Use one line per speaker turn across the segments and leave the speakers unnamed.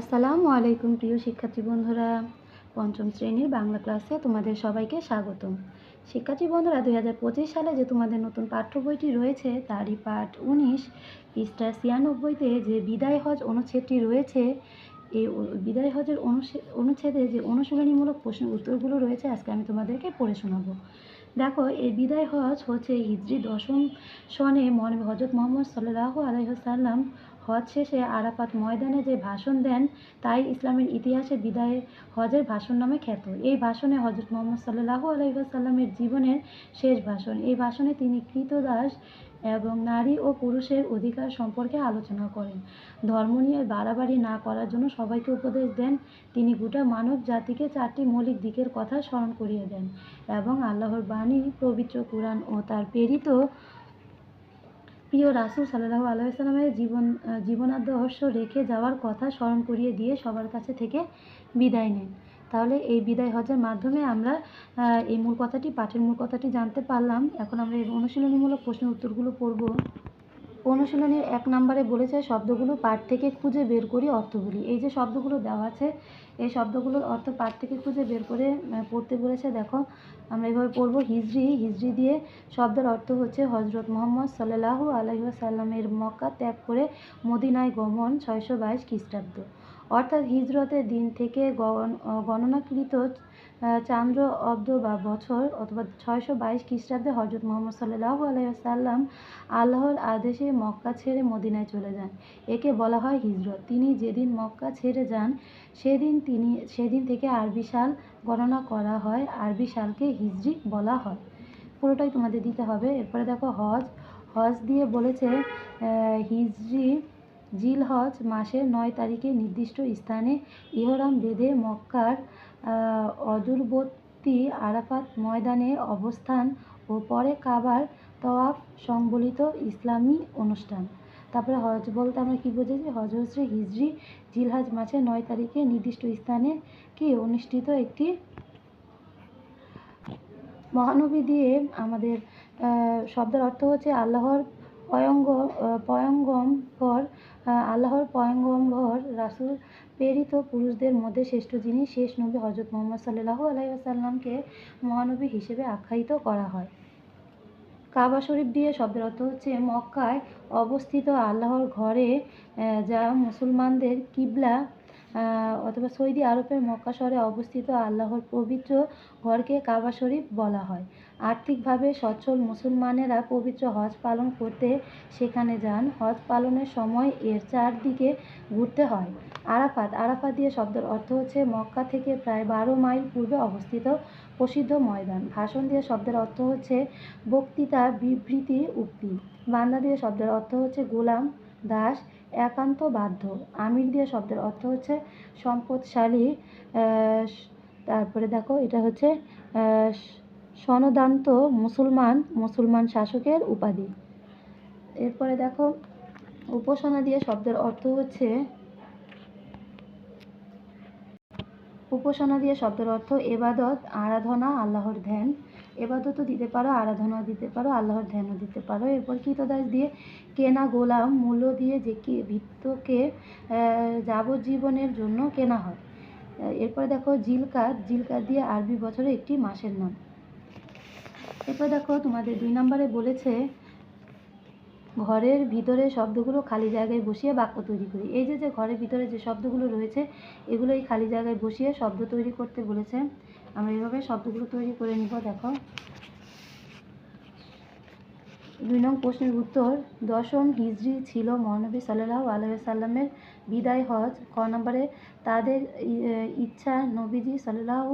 আসসালামু আলাইকুম প্রিয় শিক্ষার্থী বন্ধুরা পঞ্চম শ্রেণীর বাংলা ক্লাসে তোমাদের সবাইকে স্বাগতম শিক্ষার্থী বন্ধুরা দুই হাজার পঁচিশ সালে যে তোমাদের নতুন পাঠ্য বইটি রয়েছে তারই পাঠ উনিশ পৃষ্ঠা ছিয়ানব্বইতে যে বিদায় হজ অনুচ্ছেদটি রয়েছে এই বিদায় হজের অনুচ্ছেদে যে অনুশীলনীমূলক প্রশ্নের উত্তরগুলো রয়েছে আজকে আমি তোমাদেরকে পড়ে শোনাবো দেখো এই বিদায় হজ হচ্ছে হিজরি দশম সনে মন হজরত মোহাম্মদ সাল্লাহ আলহ্লাম হজ শেষে আরাফাত ময়দানে যে ভাষণ দেন তাই ইসলামের ইতিহাসে বিদায় হজের ভাষণ নামে খ্যাত এই ভাষণে হজরত মোহাম্মদ সাল্লাহ আলহিহাসাল্লামের জীবনের শেষ ভাষণ এই ভাষণে তিনি কৃতদাস এবং নারী ও পুরুষের অধিকার সম্পর্কে আলোচনা করেন ধর্ম নিয়ে বাড়াবাড়ি না করার জন্য সবাইকে উপদেশ দেন তিনি গোটা মানব জাতিকে চারটি মৌলিক দিকের কথা স্মরণ করিয়ে দেন এবং আল্লাহর বাণী পবিত্র কোরআন ও তার প্রেরিত প্রিয় রাসুল সাল্লাহ আলাইসাল্লামের জীবন জীবনাদর্শ রেখে যাওয়ার কথা স্মরণ করিয়ে দিয়ে সবার কাছে থেকে বিদায় নেন তাহলে এই বিদায় হজের মাধ্যমে আমরা এই মূল কথাটি পাঠের মূল কথাটি জানতে পারলাম এখন আমরা এই অনুশীলনীমূলক প্রশ্নের উত্তরগুলো পড়ব অনুশীলনের এক নম্বরে বলেছে শব্দগুলো পাঠ থেকে খুঁজে বের করি অর্থগুলি এই যে শব্দগুলো দেওয়া আছে এই শব্দগুলোর অর্থ পাঠ থেকে খুঁজে বের করে পড়তে বলেছে দেখো আমরা এভাবে পড়বো হিজড়ি হিজড়ি দিয়ে শব্দের অর্থ হচ্ছে হজরত মোহাম্মদ সাল্লাহু আলহিহাসাল্লামের মক্কা ত্যাগ করে মদিনায় গমন ছয়শো বাইশ খ্রিস্টাব্দ অর্থাৎ হিজরতের দিন থেকে গণ গণনাকৃত চান্দ্র অব্দ বা বছর অথবা ছয়শো বাইশ খ্রিস্টাব্দে হজরত মোহাম্মদ সাল্লাহ আলাইসাল্লাম আল্লাহর আদেশে মক্কা ছেড়ে মদিনায় চলে যান একে বলা হয় হিজরত তিনি যেদিন মক্কা ছেড়ে যান সেদিন তিনি সেদিন থেকে আরবি সাল গণনা করা হয় আরবি সালকে হিজরি বলা হয় পুরোটাই তোমাদের দিতে হবে এরপরে দেখো হজ হজ দিয়ে বলেছে হিজরি জিলহজ মাসের নয় তারিখে নির্দিষ্ট স্থানে ইহরাম বেঁধে মক্কার অদূরবর্তী আরাফাত ময়দানে অবস্থান ও পরে কাবার তওয়াফ সংবলিত ইসলামী অনুষ্ঠান তারপরে হজ বলতে আমরা কী বুঝেছি হজ হচ্ছে হিজরি জিলহাজ মাসের নয় তারিখে নির্দিষ্ট স্থানে কি অনুষ্ঠিত একটি মহানবী দিয়ে আমাদের শব্দের অর্থ হচ্ছে আল্লাহর পয়ঙ্গ পয়ঙ্গম্বর আল্লাহর পয়ঙ্গম্বর রাসুল প্রেরিত পুরুষদের মধ্যে শ্রেষ্ঠ যিনি শেষ নবী হজরত মোহাম্মদ সাল্লাহ আলাইসাল্লামকে মহানবী হিসেবে আখ্যায়িত করা হয় কাবা শরীফ দিয়ে শব্দের অর্থ হচ্ছে মক্কায় অবস্থিত আল্লাহর ঘরে যা মুসলমানদের কিবলা অথবা সৌদি আরবের মক্কা শহরে অবস্থিত আল্লাহর পবিত্র ঘরকে কাবা শরীফ বলা হয় আর্থিকভাবে সচ্ছল মুসলমানেরা পবিত্র হজ পালন করতে সেখানে যান হজ পালনের সময় এর চারদিকে ঘুরতে হয় আরাফাত আরাফাত দিয়ে শব্দের অর্থ হচ্ছে মক্কা থেকে প্রায় বারো মাইল পূর্বে অবস্থিত প্রসিদ্ধ ময়দান ভাষণ দিয়ে শব্দের অর্থ হচ্ছে বক্তৃতা বিবৃতি উক্তি বান্দা দিয়ে শব্দের অর্থ হচ্ছে গোলাম দাস একান্ত বাধ্য আমির দিয়া শব্দের অর্থ হচ্ছে সম্পদশালী তারপরে দেখো এটা হচ্ছে সনদান্ত মুসলমান মুসলমান শাসকের উপাধি এরপরে দেখো উপাসনা দিয়ে শব্দের অর্থ হচ্ছে উপাসনা দিয়ে শব্দের অর্থ এবাদত আরাধনা আল্লাহর ধ্যান এবাদতও দিতে পারো আরাধনাও দিতে পারো আল্লাহর ধ্যানও দিতে পারো এরপর কৃতদাস দিয়ে কেনা গোলাম মূল্য দিয়ে যে কি ভিত্তকে যাবজ্জীবনের জন্য কেনা হয় এরপর দেখো জিলকাত জিলকাত দিয়ে আরবি বছরে একটি মাসের নাম এরপর দেখো তোমাদের দুই নম্বরে বলেছে ঘরের ভিতরে শব্দগুলো খালি জায়গায় বসিয়ে বাক্য তৈরি করি এই যে যে ঘরের ভিতরে যে শব্দগুলো রয়েছে এগুলো এই খালি জায়গায় বসিয়ে শব্দ তৈরি করতে বলেছে আমরা এইভাবে শব্দগুলো তৈরি করে নিব দেখো দুই নং প্রশ্নের উত্তর দশম হিজড়ি ছিল মহানবী সাল্লাহ আলাইসাল্লামের বিদায় হজ ক নম্বরে তাদের ইচ্ছা নবীজি সাল্লাহ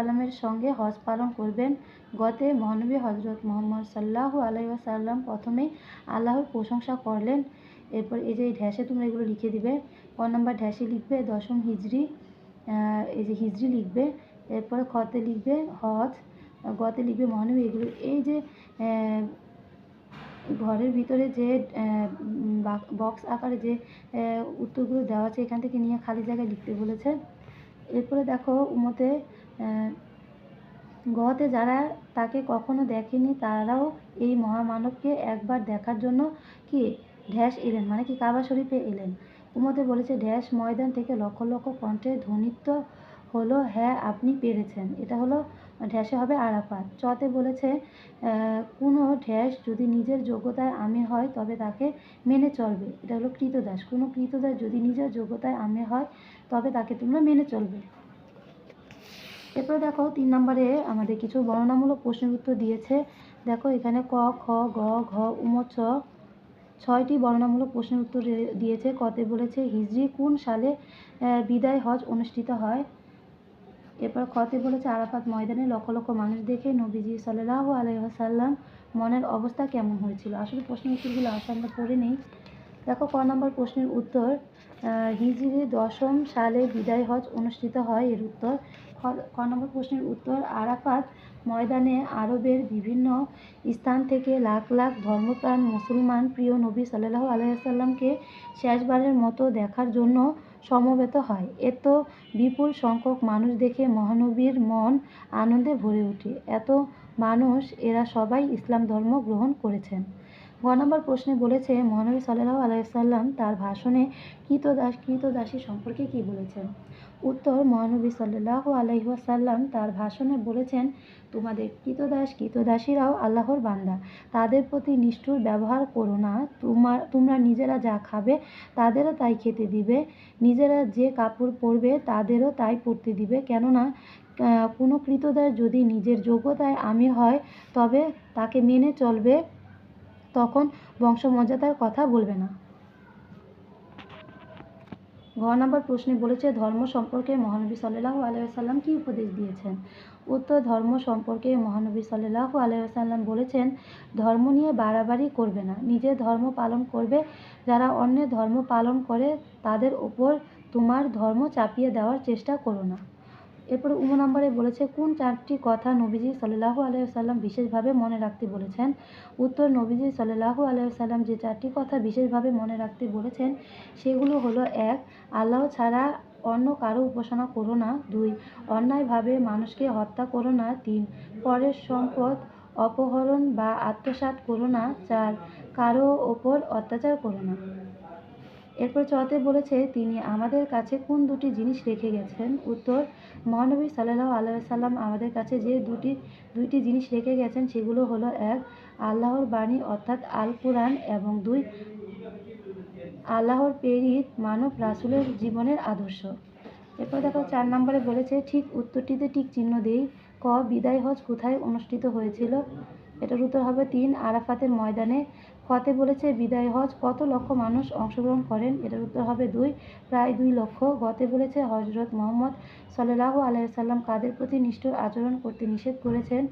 আলহামের সঙ্গে হজ পালন করবেন গতে মহানবী হজরত মোহাম্মদ সাল্লাহ আলাইসাল্লাম প্রথমেই আল্লাহর প্রশংসা করলেন এরপর এই যে এই ঢ্যাসে তোমরা এগুলো লিখে দিবে ক নম্বর ঢ্যাসে লিখবে দশম হিজড়ি এই যে হিজড়ি লিখবে এরপরে খতে লিখবে হজ গতে লিখবে মহানব এগুলো এই যে ঘরের ভিতরে যে বক্স আকারে যে উত্তরগুলো দেওয়া আছে এখান থেকে নিয়ে খালি জায়গায় লিখতে বলেছে এরপরে দেখো উমতে গতে যারা তাকে কখনো দেখেনি তারাও এই মহামানবকে একবার দেখার জন্য কি ঢ্যাস এলেন মানে কি কাবা শরীফে এলেন উমতে বলেছে ঢ্যাস ময়দান থেকে লক্ষ লক্ষ কণ্ঠে ধ্বনিত্ব হলো হ্যাঁ আপনি পেরেছেন এটা হলো ঢ্যাসে হবে আরাফাত চতে বলেছে কোনো ঢ্যাস যদি নিজের যোগ্যতায় আমির হয় তবে তাকে মেনে চলবে এটা হলো কৃতদাস কোনো কৃতদাস যদি নিজের যোগ্যতায় আমির হয় তবে তাকে তোমরা মেনে চলবে এরপর দেখো তিন নম্বরে আমাদের কিছু বর্ণনামূলক প্রশ্নের উত্তর দিয়েছে দেখো এখানে ক খ গ ঘ উম চ ছয়টি বর্ণনামূলক প্রশ্নের উত্তর দিয়েছে কতে বলেছে হিজড়ি কোন সালে বিদায় হজ অনুষ্ঠিত হয় এরপর ক্ষতি বলেছে আরাফাত ময়দানে লক্ষ লক্ষ মানুষ দেখে নবীজি সাল্লাহ আলহাসাল্লাম মনের অবস্থা কেমন হয়েছিল আসলে প্রশ্নের উত্তরগুলো আসলে আমরা পড়ে নিই দেখো ক নম্বর প্রশ্নের উত্তর হিজরি দশম সালে বিদায় হজ অনুষ্ঠিত হয় এর উত্তর খ নম্বর প্রশ্নের উত্তর আরাফাত ময়দানে আরবের বিভিন্ন স্থান থেকে লাখ লাখ ধর্মপ্রাণ মুসলমান প্রিয় নবী সাল্লাহ আলাইসাল্লামকে শেষবারের মতো দেখার জন্য সমবেত হয় এত বিপুল সংখ্যক মানুষ দেখে মহানবীর মন আনন্দে ভরে ওঠে এত মানুষ এরা সবাই ইসলাম ধর্ম গ্রহণ করেছেন গ নম্বর প্রশ্নে বলেছে মহানবী সাল্লাহ আলাইসাল্লাম তার ভাষণে কৃতদাস কৃতদাসী সম্পর্কে কি বলেছেন উত্তর মহানবী সাল্লাহ আলহিহাসাল্লাম তার ভাষণে বলেছেন তোমাদের কৃতদাস কৃতদাসীরাও আল্লাহর বান্দা তাদের প্রতি নিষ্ঠুর ব্যবহার করো না তোমার তোমরা নিজেরা যা খাবে তাদেরও তাই খেতে দিবে নিজেরা যে কাপড় পরবে তাদেরও তাই পরতে দিবে কেননা কোনো কৃতদাস যদি নিজের যোগ্যতায় আমির হয় তবে তাকে মেনে চলবে তখন বংশমর্যাদার কথা বলবে না ঘ নম্বর প্রশ্নে বলেছে ধর্ম সম্পর্কে মহানবী সাল্লাহ আলাইসাল্লাম কি উপদেশ দিয়েছেন উত্তর ধর্ম সম্পর্কে মহানবী সাল্লাহ আলাইসাল্লাম বলেছেন ধর্ম নিয়ে বাড়াবাড়ি করবে না নিজের ধর্ম পালন করবে যারা অন্যের ধর্ম পালন করে তাদের ওপর তোমার ধর্ম চাপিয়ে দেওয়ার চেষ্টা করো না এরপর উম নম্বরে বলেছে কোন চারটি কথা নবীজি সাল্লাহ আলাইসাল্লাম বিশেষভাবে মনে রাখতে বলেছেন উত্তর নবীজি সাল্লাহ আলাইসাল্লাম যে চারটি কথা বিশেষভাবে মনে রাখতে বলেছেন সেগুলো হলো এক আল্লাহ ছাড়া অন্য কারো উপাসনা করো না দুই অন্যায়ভাবে মানুষকে হত্যা করো না তিন পরের সম্পদ অপহরণ বা আত্মসাৎ করো না চার কারো ওপর অত্যাচার করো না এরপর চতে বলেছে তিনি আমাদের কাছে কোন দুটি জিনিস রেখে গেছেন উত্তর মহানবী সাল্লাহ আলাইসাল্লাম আমাদের কাছে যে দুটি দুইটি জিনিস রেখে গেছেন সেগুলো হলো এক আল্লাহর বাণী অর্থাৎ আল কোরআন এবং দুই আল্লাহর প্রেরিত মানব রাসুলের জীবনের আদর্শ এরপর দেখো চার নম্বরে বলেছে ঠিক উত্তরটিতে ঠিক চিহ্ন দিই ক বিদায় হজ কোথায় অনুষ্ঠিত হয়েছিল এটার উত্তর হবে তিন আরাফাতের ময়দানে ফতে বলেছে বিদায় হজ কত লক্ষ মানুষ অংশগ্রহণ করেন এটার উত্তর হবে দুই প্রায় দুই লক্ষ গতে বলেছে হজরত মোহাম্মদ সাল্লাহ আলাইসাল্লাম কাদের প্রতি নিষ্ঠুর আচরণ করতে নিষেধ করেছেন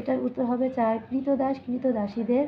এটার উত্তর হবে চার কৃতদাস কৃতদাসীদের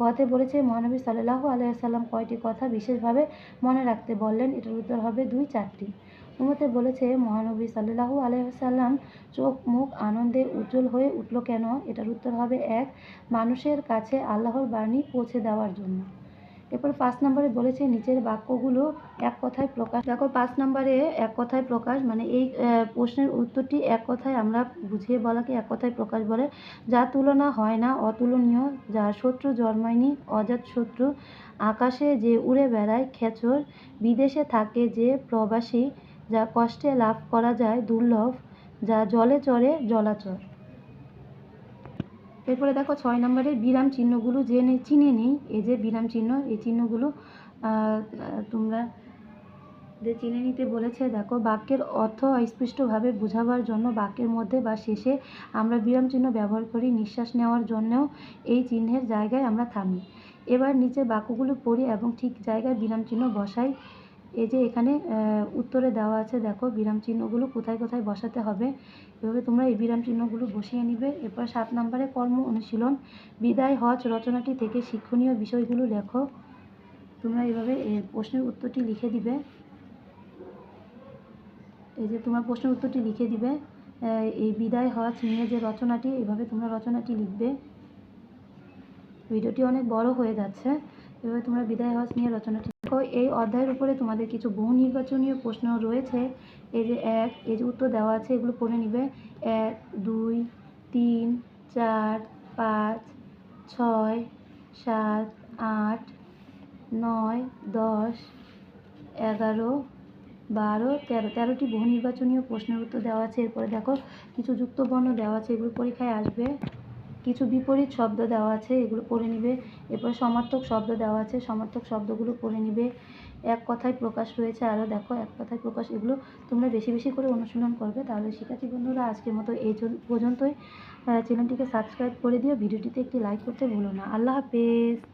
গতে বলেছে মহানবী সাল্লাহ আলাইসাল্লাম কয়টি কথা বিশেষভাবে মনে রাখতে বললেন এটার উত্তর হবে দুই চারটি উমতে বলেছে মহানবী সাল্লাহু আলাইসাল্লাম চোখ মুখ আনন্দে উজ্জ্বল হয়ে উঠল কেন এটার উত্তর হবে এক মানুষের কাছে আল্লাহর বাণী পৌঁছে দেওয়ার জন্য এরপর পাঁচ নম্বরে বলেছে নিচের বাক্যগুলো এক কথায় প্রকাশ দেখো পাঁচ নম্বরে এক কথায় প্রকাশ মানে এই প্রশ্নের উত্তরটি এক কথায় আমরা বুঝিয়ে বলাকে এক কথায় প্রকাশ বলে যা তুলনা হয় না অতুলনীয় যা শত্রু জন্মায়নি অজাত শত্রু আকাশে যে উড়ে বেড়ায় খেচর বিদেশে থাকে যে প্রবাসী যা কষ্টে লাভ করা যায় দুর্লভ যা জলে চরে জলাচর এরপরে দেখো ছয় নম্বরে বিরাম চিহ্নগুলো জেনে চিনে নেই এই যে বিরাম চিহ্ন এই চিহ্নগুলো তোমরা যে চিনে নিতে বলেছে দেখো বাক্যের অর্থ অস্পষ্টভাবে বোঝাবার জন্য বাক্যের মধ্যে বা শেষে আমরা বিরাম চিহ্ন ব্যবহার করি নিঃশ্বাস নেওয়ার জন্যও এই চিহ্নের জায়গায় আমরা থামি এবার নিচে বাক্যগুলো পড়ি এবং ঠিক জায়গায় বিরাম চিহ্ন বসাই এই যে এখানে উত্তরে দেওয়া আছে দেখো বিরাম চিহ্নগুলো কোথায় কোথায় বসাতে হবে এভাবে তোমরা এই বিরাম চিহ্নগুলো বসিয়ে নিবে এরপর সাত নম্বরে কর্ম অনুশীলন বিদায় হজ রচনাটি থেকে শিক্ষণীয় বিষয়গুলো লেখো তোমরা এভাবে প্রশ্নের উত্তরটি লিখে দিবে এই যে তোমরা প্রশ্নের উত্তরটি লিখে দিবে এই বিদায় হজ নিয়ে যে রচনাটি এভাবে তোমরা রচনাটি লিখবে ভিডিওটি অনেক বড় হয়ে যাচ্ছে এভাবে তোমরা বিদায় হজ নিয়ে রচনাটি দেখো এই অধ্যায়ের উপরে তোমাদের কিছু বহু নির্বাচনীয় প্রশ্ন রয়েছে এই যে এক এই যে উত্তর দেওয়া আছে এগুলো পড়ে নিবে এক দুই তিন চার পাঁচ ছয় সাত আট নয় দশ এগারো বারো তেরো তেরোটি বহু নির্বাচনীয় প্রশ্নের উত্তর দেওয়া আছে এরপরে দেখো কিছু যুক্তবর্ণ দেওয়া আছে এগুলো পরীক্ষায় আসবে কিছু বিপরীত শব্দ দেওয়া আছে এগুলো পড়ে নিবে এরপরে সমার্থক শব্দ দেওয়া আছে সমার্থক শব্দগুলো পড়ে নিবে এক কথায় প্রকাশ রয়েছে আরও দেখো এক কথায় প্রকাশ এগুলো তোমরা বেশি বেশি করে অনুশীলন করবে তাহলে শিক্ষার্থী বন্ধুরা আজকের মতো এই পর্যন্তই চ্যানেলটিকে সাবস্ক্রাইব করে দিও ভিডিওটিতে একটি লাইক করতে ভুলো না আল্লাহ হাফেজ